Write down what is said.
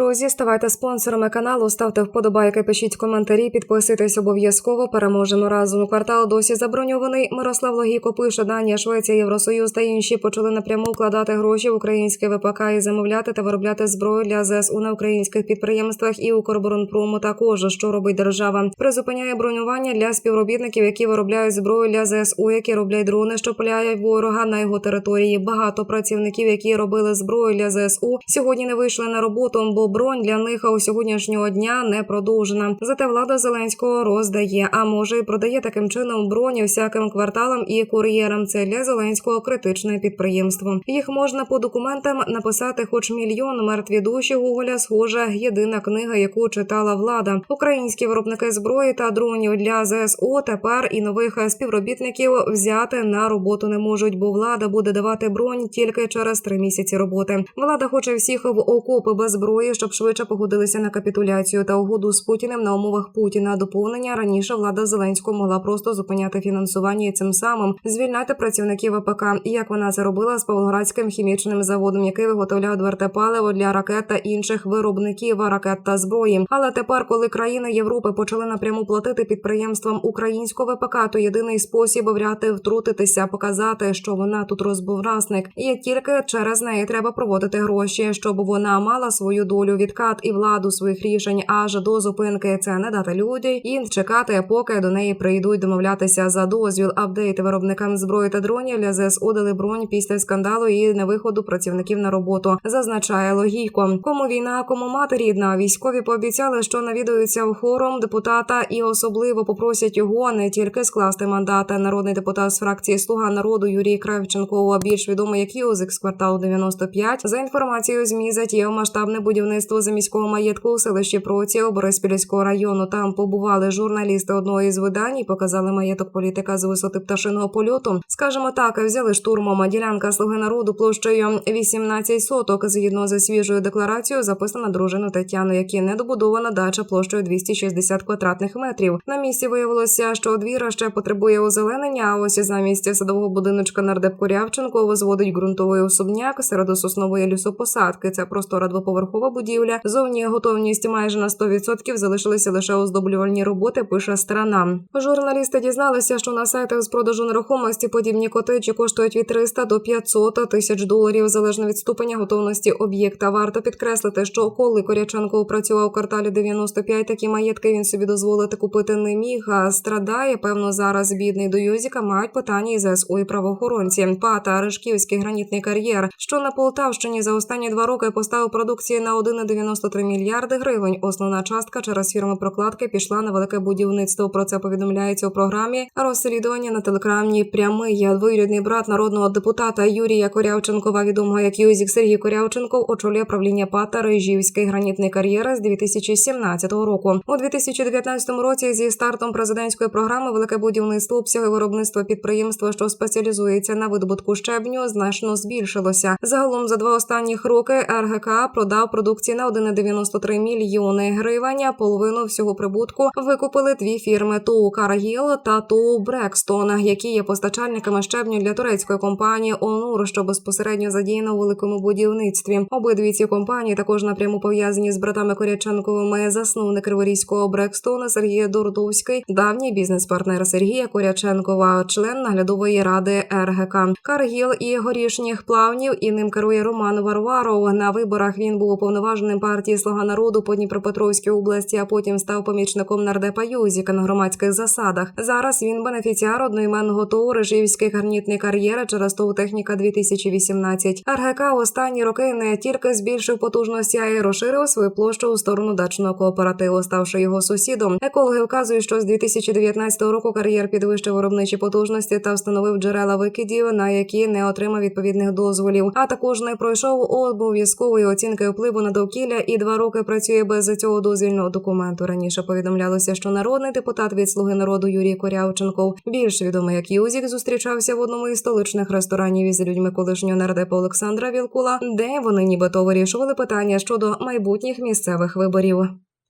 Друзі, ставайте спонсорами каналу, ставте вподобайки, пишіть коментарі, підписуйтесь обов'язково. Переможемо разом. Квартал досі заброньований. Мирослав Логіко пише, Данія, Швеція, Євросоюз та інші почали напряму вкладати гроші в українське ВПК і замовляти та виробляти зброю для ЗСУ на українських підприємствах і Укроборонпрому. Також що робить держава, призупиняє бронювання для співробітників, які виробляють зброю для ЗСУ, які роблять дрони, що пуляють ворога на його території. Багато працівників, які робили зброю для ЗСУ, сьогодні не вийшли на роботу, бо бронь для них у сьогоднішнього дня не продовжена. Зате влада Зеленського роздає, а може й продає таким чином броні всяким кварталам і кур'єрам. Це для Зеленського критичне підприємство. Їх можна по документам написати, хоч мільйон мертві душі Гоголя. Схожа єдина книга, яку читала влада. Українські виробники зброї та дронів для ЗСУ тепер і нових співробітників взяти на роботу не можуть, бо влада буде давати бронь тільки через три місяці роботи. Влада хоче всіх в окопи без зброї, щоб швидше погодилися на капітуляцію та угоду з Путіним на умовах Путіна. Доповнення раніше влада Зеленського могла просто зупиняти фінансування і цим самим звільняти працівників ВПК, як вона це робила з Павлоградським хімічним заводом, який виготовляв дверте паливо для ракет та інших виробників ракет та зброї. Але тепер, коли країни Європи почали напряму платити підприємствам українського ВПК, то єдиний спосіб вряти втрутитися, показати, що вона тут розбовразник, і тільки через неї треба проводити гроші, щоб вона мала свою долю відкат і владу своїх рішень аж до зупинки. Це не дати людей і чекати, поки до неї прийдуть домовлятися за дозвіл. Апдейт виробникам зброї та дронів для ЗСУ дали бронь після скандалу і невиходу працівників на роботу. Зазначає логійко. Кому війна, кому мати рідна. Військові пообіцяли, що навідуються в хором депутата і особливо попросять його не тільки скласти мандат. Народний депутат з фракції Слуга народу Юрій Кравченко, більш відомий як Юзик з кварталу 95, за інформацією змі затіяв масштабне будівництво заміського маєтку у селищі Проці Бориспільського району. Там побували журналісти одного із видань і показали маєток політика з висоти пташиного польоту. Скажемо так, взяли штурмом ділянка слуги народу площею 18 соток. Згідно зі свіжою декларацією, записана дружину Тетяну, які недобудована дача площею 260 квадратних метрів. На місці виявилося, що двіра ще потребує озеленення. А ось замість садового будиночка нардеп Курявченко возводить ґрунтовий особняк серед соснової лісопосадки. Це простора двоповерхова будівля. Зовні готовність майже на 100%, залишилися лише оздоблювальні роботи. Пише страна. Журналісти дізналися, що на сайтах з продажу нерухомості подібні котеджі коштують від 300 до 500 тисяч доларів залежно від ступеня готовності об'єкта. Варто підкреслити, що коли Коряченко працював у кварталі 95, такі маєтки він собі дозволити купити не міг. А страдає певно зараз бідний до Юзіка мають питання із ЗСУ і правоохоронці. Пата Ришківський гранітний кар'єр, що на Полтавщині за останні два роки поставив продукції на 1,93 мільярди гривень. Основна частка через фірми прокладки пішла на велике будівництво. Про це повідомляється у програмі розслідування на телекрамі прямий. Двоюрідний брат народного депутата Юрія Корявченкова, відомого як Юзік Сергій Корявченков, очолює правління ПАТа Рижівський гранітний кар'єр з 2017 року. У 2019 році зі стартом президентської програми велике будівництво обсяги виробництва підприємства, що спеціалізується на видобутку щебню, значно збільшилося. Загалом за два останніх роки РГК продав продукції на 1,93 мільйони гривень. Половину всього прибутку викупили дві фірми ТУ Карагіл та ТУ Брекстон, які є постачальниками щебню для турецької компанії Онур, що безпосередньо задіяно у великому будівництві. Обидві ці компанії також напряму пов'язані з братами Коряченковими. Засновник Криворізького Брекстона Сергій Дурдовський, давній бізнес-партнер Сергія Коряченкова, член наглядової ради РГК Каргіл і горішніх плавнів. І ним керує Роман Варваров. На виборах він був уповноваженим партії Слуга народу по Дніпропетровській області, а потім став помічником нардепа Юзіка на громадських засадах. Зараз він бенефіціар одноіменного ТОУ Режівський гарнітний кар'єри через ТОУ техніка 2018. РГК останні роки не тільки збільшив потужності, а й розширив свою площу у сторону дачного кооперативу, ставши його сусідом. Екологи вказують, що з 2019 року кар'єр підвищив виробничі потужності та встановив джерела викидів, на які не отримав відповідних дозволів. А також не пройшов обов'язкової оцінки впливу на довкілля і два роки працює без цього дозвільного документу. Раніше повідомлялося, що народний депутат від слуги народу Юрій Корявченков, більш відомий як Юзік, зустрічався в одному із столичних ресторанів із людьми колишнього нардепа Олександра Вілкула, де вони нібито вирішували питання щодо майбутніх місцевих виборів.